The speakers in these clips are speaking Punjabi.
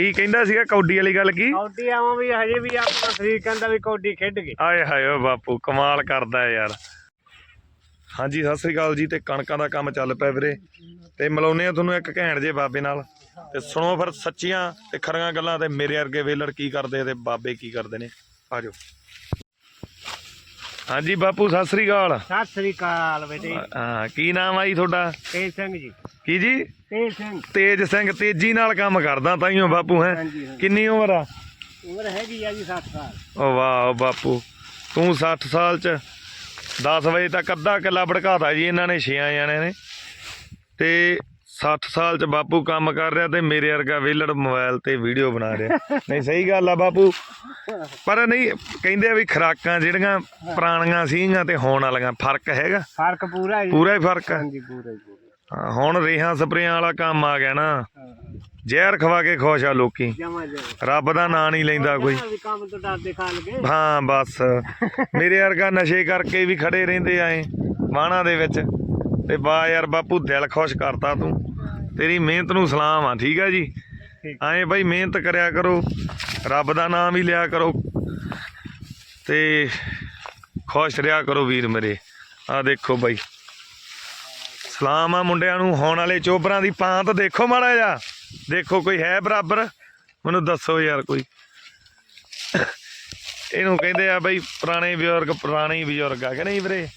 ਕੀ ਕਹਿੰਦਾ ਸੀਗਾ ਕੌਡੀ ਵਾਲੀ ਗੱਲ ਕੀ? ਕੌਡੀ ਆਵਾਂ ਵੀ ਹਜੇ ਵੀ ਆਪਣਾ ਸਰੀਰ ਕਹਿੰਦਾ ਵੀ ਕੌਡੀ ਖੇਡ ਗਏ ਆਏ ਹਾਏ ਓ ਬਾਪੂ ਕਮਾਲ ਕਰਦਾ ਯਾਰ। ਹਾਂਜੀ ਸਤਿ ਸ੍ਰੀ ਅਕਾਲ ਜੀ ਤੇ ਕਣਕਾਂ ਦਾ ਕੰਮ ਚੱਲ ਪਿਆ ਵੀਰੇ। ਤੇ ਮਿਲਾਉਂਦੇ ਆ ਤੁਹਾਨੂੰ ਇੱਕ ਘੈਂਟ ਜੇ ਬਾਬੇ ਨਾਲ। ਤੇ ਸੁਣੋ ਫਿਰ ਸੱਚੀਆਂ ਤੇ ਖਰੀਆਂ ਗੱਲਾਂ ਤੇ ਮੇਰੇ ਵਰਗੇ ਵੇਲੜ ਕੀ ਕਰਦੇ ਤੇ ਬਾਬੇ ਕੀ ਕਰਦੇ ਨੇ। ਆਜੋ ਹਾਂਜੀ ਬਾਪੂ ਸਤਿ ਸ੍ਰੀ ਅਕਾਲ। ਸਤਿ ਸ੍ਰੀ ਅਕਾਲ ਬੇਟੇ। ਹਾਂ ਕੀ ਨਾਮ ਆ ਜੀ ਤੁਹਾਡਾ? ਤੇਜ ਸਿੰਘ ਜੀ। ਕੀ ਜੀ? ਤੇਜ ਸਿੰਘ। ਤੇਜ ਸਿੰਘ ਤੇਜੀ ਨਾਲ ਕੰਮ ਕਰਦਾ ਤਾਈਓ ਬਾਪੂ ਹੈ? ਹਾਂਜੀ ਕਿੰਨੀ ਉਮਰ ਆ? ਉਮਰ ਹੈਗੀ ਆ ਜੀ 60 ਸਾਲ। ਓ ਵਾਹ ਬਾਪੂ। ਤੂੰ 60 ਸਾਲ ਚ 10 ਵਜੇ ਤੱਕ ਅੱਧਾ ਕਿੱਲਾ ਭੜਕਾਤਾ ਜੀ ਇਹਨਾਂ ਨੇ ਛਿਆਂ ਜਾਣਿਆਂ ਨੇ। ਤੇ 60 ਸਾਲ ਚ ਬਾਪੂ ਕੰਮ ਕਰ ਰਿਹਾ ਤੇ ਮੇਰੇ ਵਰਗਾ ਵੇਲੜ ਮੋਬਾਈਲ ਤੇ ਵੀਡੀਓ ਬਣਾ ਰਿਹਾ। ਨਹੀਂ ਸਹੀ ਗੱਲ ਆ ਬਾਪੂ। ਪਰ ਨਹੀਂ ਕਹਿੰਦੇ ਆ ਵੀ ਖਰਾਕਾਂ ਜਿਹੜੀਆਂ ਪੁਰਾਣੀਆਂ ਸੀਗੀਆਂ ਤੇ ਹੋਣ ਵਾਲੀਆਂ ਫ਼ਰਕ ਹੈਗਾ? ਫ਼ਰਕ ਪੂਰਾ ਹੈ ਜੀ। ਪੂਰਾ ਹੀ ਫ਼ਰਕ ਆ। ਹਾਂਜੀ ਪੂਰਾ ਹੀ ਪੂਰਾ। ਹਾਂ, ਹੁਣ ਰੇਹਾਂ ਸਪਰੇਆਂ ਵਾਲਾ ਕੰਮ ਆ ਗਿਆ ਨਾ। ਜ਼ਹਿਰ ਖਵਾ ਕੇ ਖੁਸ਼ ਆ ਲੋਕੀ। ਰੱਬ ਦਾ ਨਾਂ ਨਹੀਂ ਲੈਂਦਾ ਕੋਈ। ਵੀ ਕੰਮ ਤੋਂ ਡਰਦੇ ਖਾ ਲਗੇ? ਹਾਂ ਬਸ। ਮੇਰੇ ਵਰਗਾ ਨਸ਼ੇ ਕਰਕੇ ਵੀ ਖੜੇ ਰਹਿੰਦੇ ਆਏ ਵਾਣਾ ਦੇ ਵਿੱਚ। ਤੇ ਬਾ ਯਾਰ ਬਾਪੂ ਦਿਲ ਖੁਸ਼ ਕਰਤਾ ਤੂੰ। ਤੇਰੀ ਮਿਹਨਤ ਨੂੰ ਸਲਾਮ ਆ ਠੀਕ ਆ ਜੀ। ਐਂ ਭਾਈ ਮਿਹਨਤ ਕਰਿਆ ਕਰੋ ਰੱਬ ਦਾ ਨਾਮ ਵੀ ਲਿਆ ਕਰੋ। ਤੇ ਖੁਸ਼ ਰਿਹਾ ਕਰੋ ਵੀਰ ਮੇਰੇ। ਆ ਦੇਖੋ ਬਾਈ। ਸਲਾਮ ਆ ਮੁੰਡਿਆਂ ਨੂੰ ਹੋਣ ਵਾਲੇ ਚੋਬਰਾਂ ਦੀ ਪਾਂਤ ਦੇਖੋ ਮਾੜਾ ਜਿਹਾ। ਦੇਖੋ ਕੋਈ ਹੈ ਬਰਾਬਰ? ਮੈਨੂੰ ਦੱਸੋ ਯਾਰ ਕੋਈ। ਇਹਨੂੰ ਕਹਿੰਦੇ ਆ ਬਈ ਪੁਰਾਣੇ ਬਜ਼ੁਰਗ ਪੁਰਾਣੇ ਬਜ਼ੁਰਗ ਆ ਕਿ ਨਹੀਂ ਵੀਰੇ?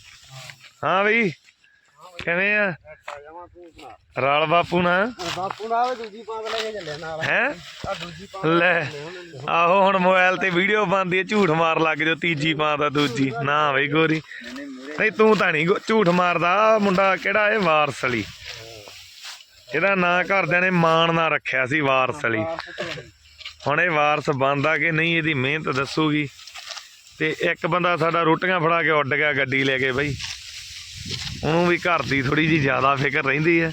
ਹਾਂ ਬਈ। ਕਿਵੇਂ ਆ? ਰਾਲ ਬਾਪੂ ਨਾ। ਬਾਪੂ ਨਾਲ ਦੂਜੀ ਪਾਂਦ ਲੈ ਕੇ ਚੱਲਿਆ ਨਾਲ। ਹੈ? ਆ ਦੂਜੀ ਪਾਂਦ ਲੈ। ਆਹੋ ਹੁਣ ਮੋਬਾਈਲ ਤੇ ਵੀਡੀਓ ਪਾਉਂਦੀ ਹੈ ਝੂਠ ਮਾਰ ਲੱਗ ਜੋ ਤੀਜੀ ਪਾ ਦਾ ਦੂਜੀ। ਨਾ ਬਈ ਗੋਰੀ। ਨਹੀਂ, ਤੂੰ ਤਾਂ ਨਹੀਂ ਝੂਠ ਮਾਰਦਾ। ਮੁੰਡਾ ਕਿਹੜਾ ਇਹ ਵਾਰਸ ਅਲੀ ਇਹਦਾ ਨਾਂ ਘਰਦਿਆਂ ਨੇ ਮਾਣ ਨਾ ਰੱਖਿਆ ਸੀ ਵਾਰਸ ਅਲੀ ਹੁਣ ਇਹ ਵਾਰਸ ਬਣਦਾ ਕਿ ਨਹੀਂ, ਇਹਦੀ ਮਿਹਨਤ ਦੱਸੂਗੀ। ਤੇ ਇੱਕ ਬੰਦਾ ਸਾਡਾ ਰੋਟੀਆਂ ਫੜਾ ਕੇ ਉੱਡ ਗਿਆ ਗੱਡੀ ਲੈ ਕੇ ਬਈ। ਉਹਨੂੰ ਵੀ ਘਰ ਦੀ ਥੋੜੀ ਜੀ ਜ਼ਿਆਦਾ ਫਿਕਰ ਰਹਿੰਦੀ ਹੈ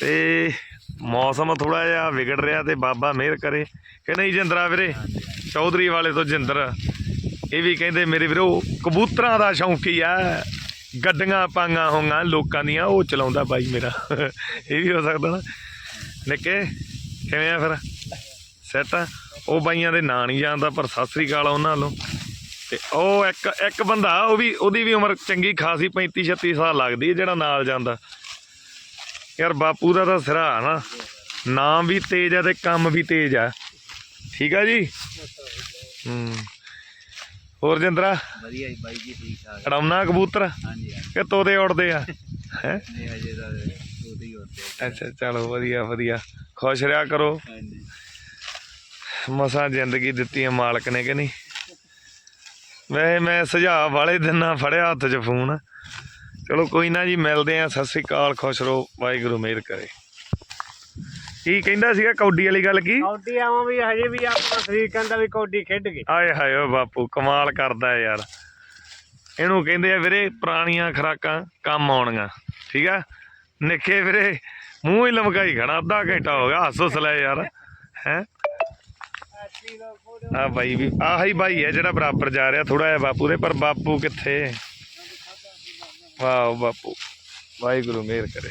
ਤੇ ਮੌਸਮ ਥੋੜਾ ਜਿਹਾ ਵਿਗੜ ਰਿਹਾ ਤੇ ਬਾਬਾ ਮਿਹਰ ਕਰੇ। ਕਿ ਨਹੀਂ ਜਿੰਦਰਾ ਵੀਰੇ? ਚੌਧਰੀ ਵਾਲੇ ਤੋਂ ਜਿੰਦਰ। ਇਹ ਵੀ ਕਹਿੰਦੇ, ਮੇਰੇ ਵੀਰੋ, ਕਬੂਤਰਾਂ ਦਾ ਸ਼ੌਂਕੀ ਆ। ਗੱਡੀਆਂ ਪਾਈਆਂ ਹੋਈਆਂ ਲੋਕਾਂ ਦੀਆਂ, ਉਹ ਚਲਾਉਂਦਾ ਬਾਈ ਮੇਰਾ। ਇਹ ਵੀ ਹੋ ਸਕਦਾ ਨਾ। ਨਿੱਕੇ, ਕਿਵੇਂ ਆ ਫਿਰ? ਸੈਟ ਉਹ ਬਾਈਆਂ ਦੇ ਨਾਂ ਨਹੀਂ ਜਾਣਦਾ, ਪਰ ਸਤਿ ਸ੍ਰੀ ਅਕਾਲ ਉਹਨਾਂ ਵੱਲੋਂ। ਤੇ ਉਹ ਇੱਕ ਇੱਕ ਬੰਦਾ, ਉਹ ਵੀ, ਉਹਦੀ ਵੀ ਉਮਰ ਚੰਗੀ ਖਾਸੀ 35 36 ਸਾਲ ਲੱਗਦੀ ਹੈ ਜਿਹੜਾ ਨਾਲ ਜਾਂਦਾ। ਯਾਰ, ਬਾਪੂ ਦਾ ਤਾਂ ਸਿਰਾ ਨਾ। ਨਾਮ ਵੀ ਤੇਜ਼ ਆ ਤੇ ਕੰਮ ਵੀ ਤੇਜ਼ ਆ। ਠੀਕ ਆ ਜੀ? ਹੂੰ। ਹੋਰ ਜਿੰਦਰਾ? ਵਧੀਆ ਜੀ ਬਾਈ ਜੀ ਠੀਕ ਠਾਕ ਅੜਾਉਣਾ ਕਬੂਤਰ? ਹਾਂਜੀ ਕਿ ਤੋਤੇ ਉੜਦੇ ਆ? ਹੈ? ਨਹੀਂ ਹਜੇ ਤਾਂ ਉਹਦੇ ਹੀ ਹੁੰਦੇ ਅੱਛਾ ਚਲੋ ਵਧੀਆ ਵਧੀਆ। ਖੁਸ਼ ਰਿਹਾ ਕਰੋ। ਹਾਂਜੀ। ਮਸਾਂ ਜ਼ਿੰਦਗੀ ਦਿੱਤੀ ਹੈ ਮਾਲਕ ਨੇ ਕਿ ਨਹੀਂ? ਵੈਸੇ ਮੈਂ ਸੁਝਾਅ ਵਾਲੇ ਦਿਨ ਫੜਿਆ ਹੱਥ 'ਚ ਫੋਨ। ਚਲੋ ਕੋਈ ਨਾ ਜੀ ਮਿਲਦੇ ਆ ਸਤਿ ਸ੍ਰੀ ਅਕਾਲ ਖੁਸ਼ ਰਹੋ। ਵਾਹਿਗੁਰੂ ਮਿਹਰ ਕਰੇ। ਕੀ ਕਹਿੰਦਾ ਸੀਗਾ ਕੌਡੀ ਵਾਲੀ ਗੱਲ ਕੀ? ਕੌਡੀ ਆਵਾਂ ਵੀ ਹਜੇ ਵੀ ਆਪਣਾ ਸਰੀਰ ਕਹਿੰਦਾ ਵੀ ਕੌਡੀ ਖੇਡ ਗਏ ਆਏ ਹਾਏ ਓ ਬਾਪੂ ਕਮਾਲ ਕਰਦਾ ਯਾਰ। ਇਹਨੂੰ ਕਹਿੰਦੇ ਆ ਵੀਰੇ ਪੁਰਾਣੀਆਂ ਖਰਾਕਾਂ ਕੰਮ ਆਉਣੀਆਂ ਠੀਕ ਆ? ਨਿੱਕੇ ਵੀਰੇ ਮੂੰਹ ਹੀ ਲਮਕਾਈ ਖੜਾ ਅੱਧਾ ਘੰਟਾ ਹੋ ਗਿਆ ਹੱਸ ਹੱਸ ਲੈ ਯਾਰ ਹੈ? ਆ ਬਾਈ ਵੀ ਆਹੀ ਬਾਈ ਹੈ ਜਿਹੜਾ ਬਰਾਬਰ ਜਾ ਰਿਹਾ ਥੋੜਾ ਜਿਹਾ ਬਾਪੂ ਦੇ ਪਰ ਬਾਪੂ ਕਿੱਥੇ? ਵਾਹ ਬਾਪੂ ਵਾਹਿਗੁਰੂ ਮਿਹਰ ਕਰੇ।